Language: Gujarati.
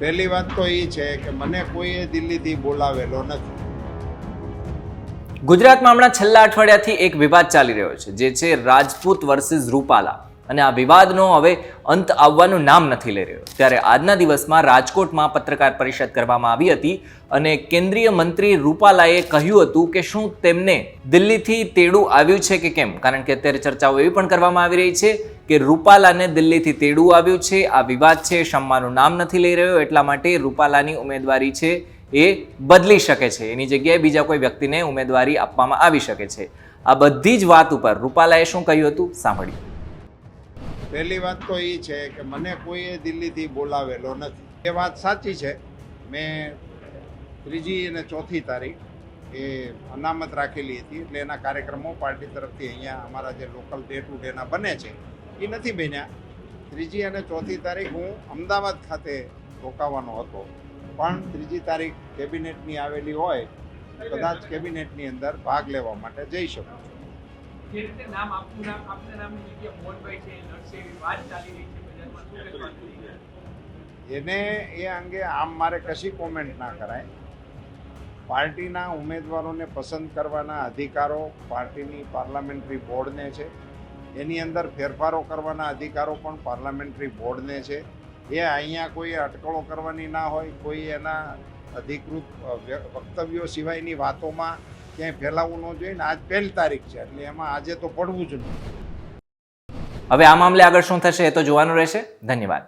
પહેલી વાત તો એ છે કે મને કોઈએ દિલ્હીથી બોલાવેલો નથી. ગુજરાતમાં હમણાં છેલ્લા અઠવાડિયાથી એક વિવાદ ચાલી રહ્યો છે, જે છે રાજપૂત વર્સિસ રૂપાલા. અને આ વિવાદનો હવે અંત આવવાનું નામ નથી લઈ રહ્યો. ત્યારે આજના દિવસમાં રાજકોટમાં પત્રકાર પરિષદ કરવામાં આવી હતી અને કેન્દ્રીય મંત્રી રૂપાલાએ કહ્યું હતું કે શું તેમને દિલ્હીથી તેડું આવ્યું છે કે કેમ? કારણ કે અત્યારે ચર્ચાઓ એવી પણ કરવામાં આવી રહી છે કે રૂપાલાને દિલ્હીથી તેડું આવ્યું છે, આ વિવાદ છે, શમ્માનું નામ નથી લઈ રહ્યો, એટલા માટે રૂપાલાની ઉમેદવારી છે એ બદલી શકે છે. એની જગ્યાએ બીજા કોઈ વ્યક્તિને ઉમેદવારી આપવામાં આવી શકે છે. આ બધી જ વાત ઉપર રૂપાલાએ શું કહ્યું હતું? સાંભળ્યું પહેલી વાત તો એ છે કે મને કોઈએ દિલ્હીથી બોલાવેલો નથી. એ વાત સાચી છે. મેં ત્રીજી અને ચોથી તારીખ એ અનામત રાખેલી હતી એટલે એના કાર્યક્રમો પાર્ટી તરફથી અહીંયા અમારા જે લોકલ ડે ટુ ડેના બને છે એ નથી બન્યા. ત્રીજી અને ચોથી તારીખ હું અમદાવાદ ખાતે રોકાવાનો હતો. પણ ત્રીજી તારીખ કેબિનેટની આવેલી હોય કદાચ કેબિનેટની અંદર ભાગ લેવા માટે જઈ શકું છું. જે રીતે નામ આપનું નામ, આપના નામની જગ્યા મોહનભાઈ છે લડશે એવી વાત ચાલી રહી છે બજારમાં એને એ અંગે આમ મારે કશી કોમેન્ટ ના કરાય. પાર્ટીના ઉમેદવારોને પસંદ કરવાના અધિકારો પાર્ટીની પાર્લામેન્ટરી બોર્ડને છે. એની અંદર ફેરફારો કરવાના અધિકારો પણ પાર્લામેન્ટરી બોર્ડને છે. એ અહીંયા કોઈ અટકળો કરવાની ના હોય, કોઈ એના અધિકૃત વક્તવ્યો સિવાયની વાતોમાં ક્યાંય ફેલાવવું ન જોઈએ ને આજ પહેલી તારીખ છે, એટલે એમાં આજે તો પડવું જ નહીં હવે આ મામલે આગળ શું થશે એ તો જોવાનું રહેશે. ધન્યવાદ.